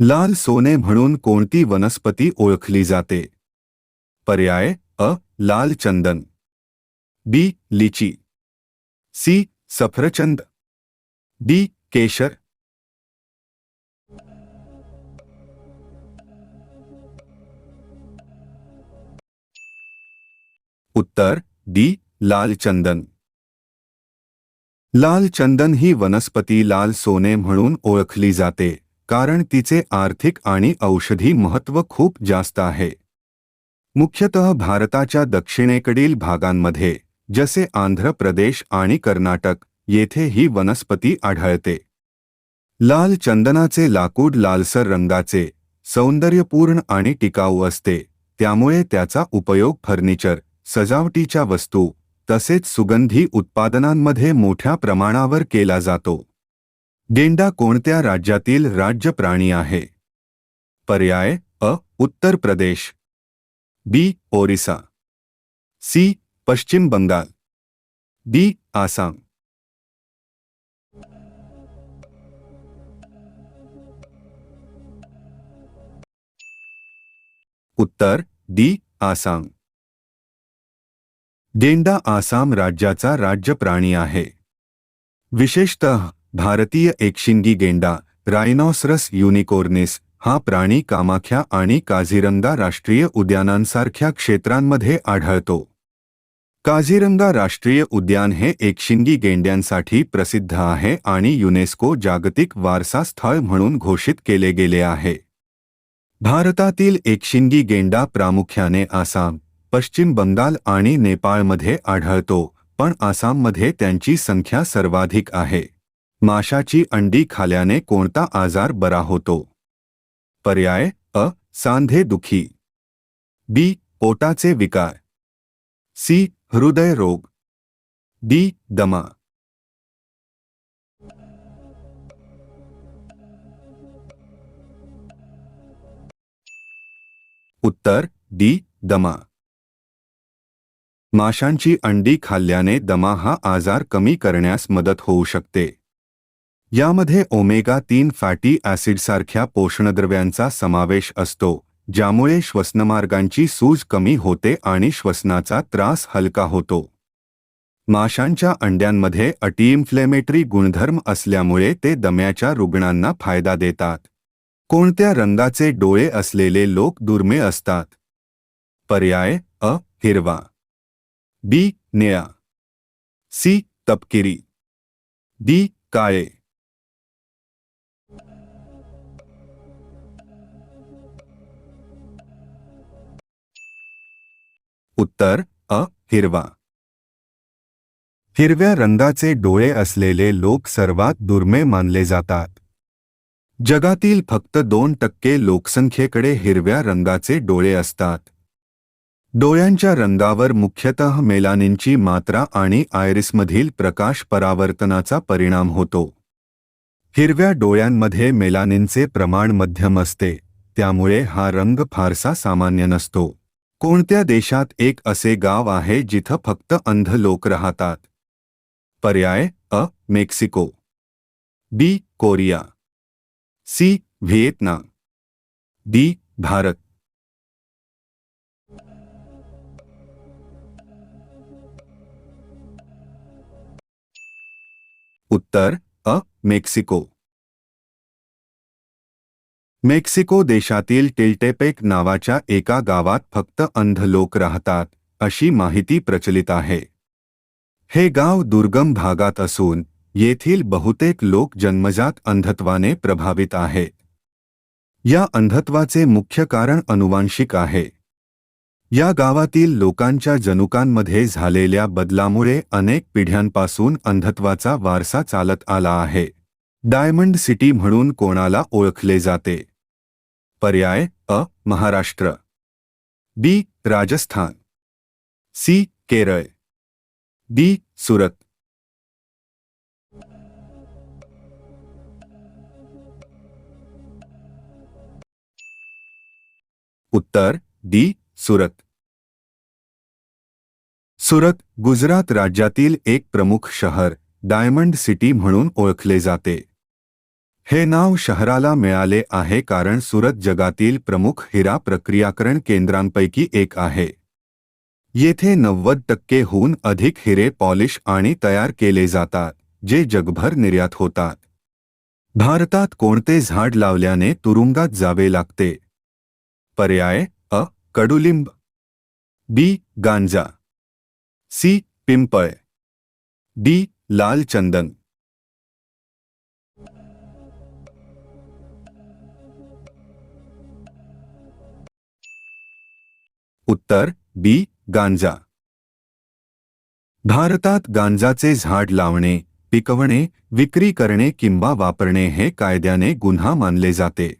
लाल सोने म्हणून कोणती वनस्पती ओळखली जाते? पर्याय अ, लाल चंदन. बी, लिची. सी, सफरचंद. डी, केशर. उत्तर, डी, लाल चंदन. लाल चंदन ही वनस्पती लाल सोने म्हणून ओळखली जाते. कारण तिचे आर्थिक आणि औषधी महत्त्व खूप जास्त आहे. मुख्यतः भारताच्या दक्षिणेकडील भागांमध्ये जसे आंध्र प्रदेश आणि कर्नाटक येथे ही वनस्पती आढळते. लाल चंदनाचे लाकूड लालसर रंगाचे सौंदर्यपूर्ण आणि टिकाऊ असते त्यामुळे त्याचा उपयोग फर्निचर सजावटीच्या वस्तू तसेच सुगंधी उत्पादनांमध्ये मोठ्या प्रमाणावर केला जातो. गेंडा कोणत्या राज्यातील राज्य प्राणी आहे? पर्याय अ उत्तर प्रदेश. बी ओरिसा. सी पश्चिम बंगाल. डी आसाम. उत्तर डी आसाम. गेंडा आसाम राज्याचा राज्य प्राणी आहे. विशेषतः भारतीय एकशिंगी गेंडा, रायनॉसरस युनिकोर्निस, हा प्राणी कामाख्या आणि काझीरंगा राष्ट्रीय उद्यानांसारख्या क्षेत्रांमध्ये आढळतो. काझीरंगा राष्ट्रीय उद्यान हे एकशिंगी गेंड्यांसाठी प्रसिद्ध आहे आणि युनेस्को जागतिक वारसा स्थळ म्हणून घोषित केले गेले आहे. भारतातील एकशिंगी गेंडा प्रामुख्याने आसाम, पश्चिम बंगाल आणि नेपाळमध्ये आढळतो, पण आसाममध्ये त्यांची संख्या सर्वाधिक आहे. माशाची अंडी खाल्याने कोणता आजार बरा होतो? पर्याय अ. सांधे दुखी. बी. पोटाचे विकार. सी. हृदय रोग. डी. दमा. उत्तर डी. दमा. माशांची अंडी खाल्ल्याने दमा हा आजार कमी करण्यास मदत होऊ शकते. यामध्ये ओमेगा तीन फॅटी ॲसिडसारख्या पोषणद्रव्यांचा समावेश असतो ज्यामुळे श्वसनमार्गांची सूज कमी होते आणि श्वसनाचा त्रास हलका होतो. माशांच्या अंड्यांमध्ये अटीइन्फ्लेमेटरी गुणधर्म असल्यामुळे ते दम्याच्या रुग्णांना फायदा देतात. कोणत्या रंगाचे डोळे असलेले लोक दुर्मिळ असतात? पर्याय अ. हिरवा. बी. निळा. सी. तपकिरी. डी. काळे. उत्तर अ हिरवा. हिरव्या रंगाचे डोळे असलेले लोक सर्वात दुर्मिळ मानले जातात. जगातील फक्त दोन टक्के लोकसंख्येकडे हिरव्या रंगाचे डोळे असतात. डोळ्यांच्या रंगावर मुख्यतः मेलानिनची मात्रा आणि आयरिसमधील प्रकाश परावर्तनाचा परिणाम होतो. हिरव्या डोळ्यांमध्ये मेलानिनचे प्रमाण मध्यम असते त्यामुळे हा रंग फारसा सामान्य नसतो. कोणत्या देशात एक असे गाव आहे जिथं फक्त अंध लोक राहतात? पर्याय अ, Mexico. B, Korea. C, Vietnam. D, Bharat. उत्तर अ, मेक्सिको. मेक्सिको देशातील टिल्टेपेक नावाच्या एका गावात फक्त अंध लोक राहतात अशी माहिती प्रचलित आहे. हे गाव दुर्गम भागात असून येथील बहुतेक लोक जन्मजात अंधत्वाने प्रभावित आहेत या अंधत्वाचे मुख्य कारण अनुवांशिक आहे. या गावातील लोकांच्या जनुकांमध्ये झालेल्या बदलामुळे अनेक पिढ्यांपासून अंधत्वाचा वारसा चालत आला आहे. डायमंड सिटी म्हणून कोणाला ओळखले जाते? पर्याय, अ, Maharashtra. B, Rajasthan. C Kerala D, Surat. उत्तर, डी, सुरत। सुरत, गुजरात राज्यातील एक प्रमुख शहर, डायमंड सिटी म्हणून ओळखले जाते. हे नाव शहराला मिळाले आहे कारण सुरत जगातील प्रमुख हिरा प्रक्रियाकरण केंद्रांपैकी एक आहे. येथे नव्वद टक्केहून अधिक हिरे पॉलिश आणि तयार केले जातात जे जगभर निर्यात होतात. भारतात कोणते झाड लावल्याने तुरुंगात जावे लागते? पर्याय अ. कडुलिंब. बी. गांजा. सी. पिंपळ. डी. लाल चंदन उत्तर बी गांजा. भारतात गांजाचे झाड लावणे पिकवणे विक्री करणे किंवा वापरणे हे कायद्याने गुन्हा मानले जाते.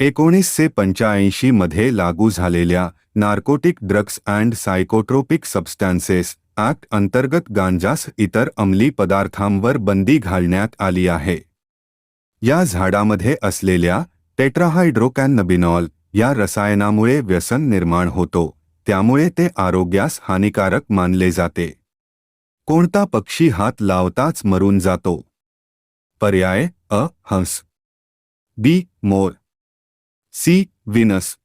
एकोणीसशे पंच्याऐंशी मध्ये लागू झालेल्या narcotic drugs and psychotropic substances act अंतर्गत गांजास इतर अंमली पदार्थांवर बंदी घालण्यात आली आहे. या झाडामध्ये असलेल्या टेट्राहायड्रोकॅनबिनॉल या रसायनामुळे व्यसन निर्माण होतो, त्यामुळे ते आरोग्यास हानिकारक मानले जाते. कोणता पक्षी हात लावताच मरून जातो? पर्याय अ. हंस. बी. मोर. सी. विनस.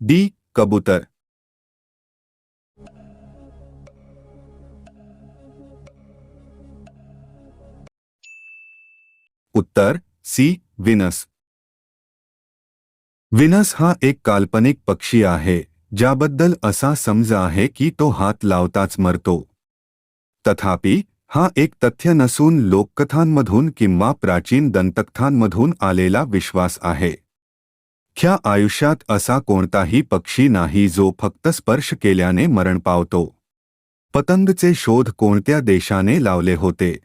डी. कबूतर. उत्तर सी. विनस. विनस हा एक काल्पनिक पक्षी आहे ज्याबद्दल असा समज आहे की तो हात लावताच मरतो. तथापि हा एक तथ्य नसून लोककथांमधून किंवा प्राचीन दंतकथांमधून आलेला विश्वास आहे. ख्या आयुष्यात असा कोणताही पक्षी नाही जो फक्त स्पर्श केल्याने मरण पावतो. पतंगचे शोध कोणत्या देशाने लावले होते?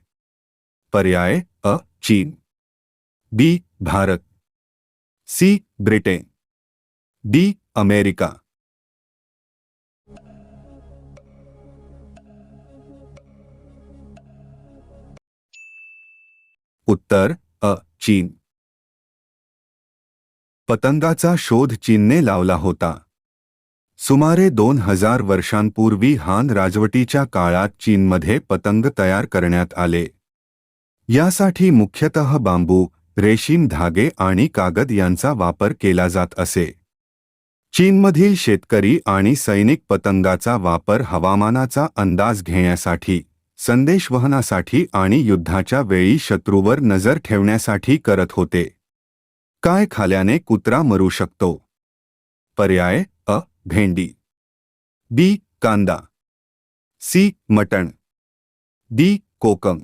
पर्याय अ चीन. B Bharat. C Britain. D America. उत्तर अ चीन. पतंगाचा शोध चीनने लावला होता. सुमारे दोन हजार वर्षांपूर्वी हान राजवटीच्या काळात चीनमध्ये पतंग तयार करण्यात आले. यासाठी मुख्यतः बांबू रेशीम धागे आणि कागद यांचा वापर केला जात असे. चीनमधील शेतकरी आणि सैनिक पतंगाचा वापर हवामानाचा अंदाज घेण्यासाठी संदेशवहनासाठी आणि युद्धाच्या वेळी शत्रूवर नजर ठेवण्यासाठी करत होते. काय खाल्याने कुत्रा मरू शकतो? पर्याय अ. भेंडी. बी. कांदा. सी. मटण. डी. कोकम.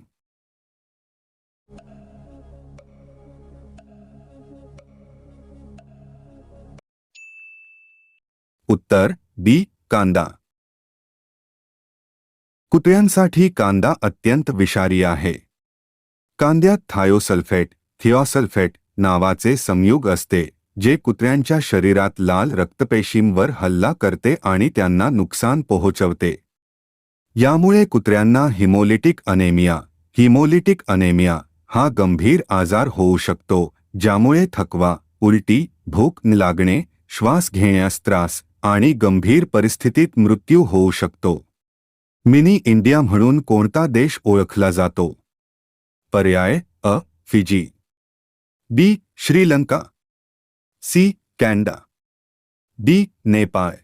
उत्तर बी कांदा. कुत्र्यांसाठी कांदा अत्यंत विषारी आहे. कांद्यात थायोसल्फेट थिओसल्फेट नावाचे संयुग असते जे कुत्र्यांच्या शरीरात लाल रक्तपेशींवर हल्ला करते आणि त्यांना नुकसान पोहोचवते. यामुळे कुत्र्यांना हिमोलिटिक अनेमिया हिमोलिटिक अनेमिया हा गंभीर आजार होऊ शकतो ज्यामुळे थकवा उलटी भूक लागणे श्वास घेण्यास त्रास आणि गंभीर परिस्थितीत मृत्यू होऊ शकतो. मिनी इंडिया म्हणून कोणता देश ओळखला जातो? पर्याय अ, Fiji. B, Sri Lanka. C, Canada. D, Nepal.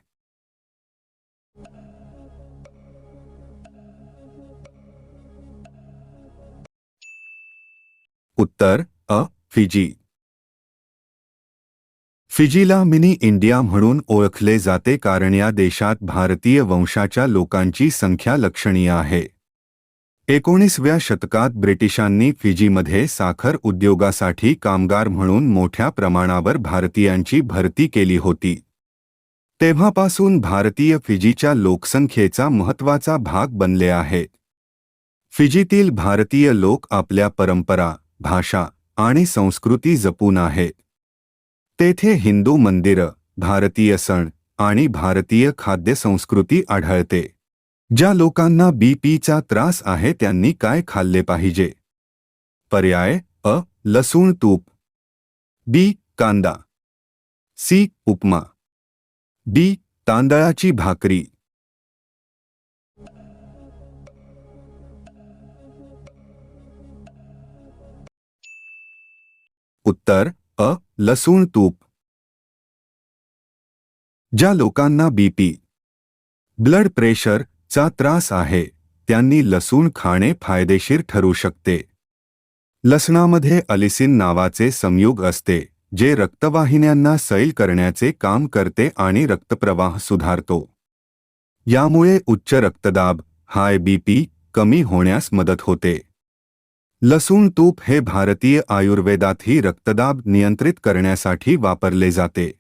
उत्तर अ, फिजी. फिजीला मिनी इंडिया म्हणून ओळखले जाते कारण या देशात भारतीय वंशाच्या लोकांची संख्या लक्षणीय आहे. एकोणीसव्या शतकात ब्रिटिशांनी फिजीमध्ये साखर उद्योगासाठी कामगार म्हणून मोठ्या प्रमाणावर भारतीयांची भरती केली होती. तेव्हापासून भारतीय फिजीच्या लोकसंख्येचा महत्त्वाचा भाग बनले आहे. फिजीतील भारतीय लोक आपल्या परंपरा भाषा आणि संस्कृती जपून आहेत तेथे हिंदू मंदिरं भारतीय सण आणि भारतीय खाद्यसंस्कृती आढळते. ज्या लोकांना बीपीचा त्रास आहे त्यांनी काय खाल्ले पाहिजे? पर्याय अ. लसूण तूप. बी. कांदा. सी. उपमा. डी. तांदळाची भाकरी. उत्तर अ लसूण तूप. ज्या लोकांना बीपी ब्लड प्रेशर चा त्रास आहे त्यांनी लसूण खाणे फायदेशीर ठरू शकते. लसणामध्ये अलिसिन नावाचे संयुग असते जे रक्तवाहिन्यांना सैल करण्याचे काम करते आणि रक्तप्रवाह सुधारतो. यामुळे उच्च रक्तदाब हाय बीपी कमी होण्यास मदत होते. लसूण तूप हे भारतीय आयुर्वेदातही रक्तदाब नियंत्रित करण्यासाठी वापरले जाते.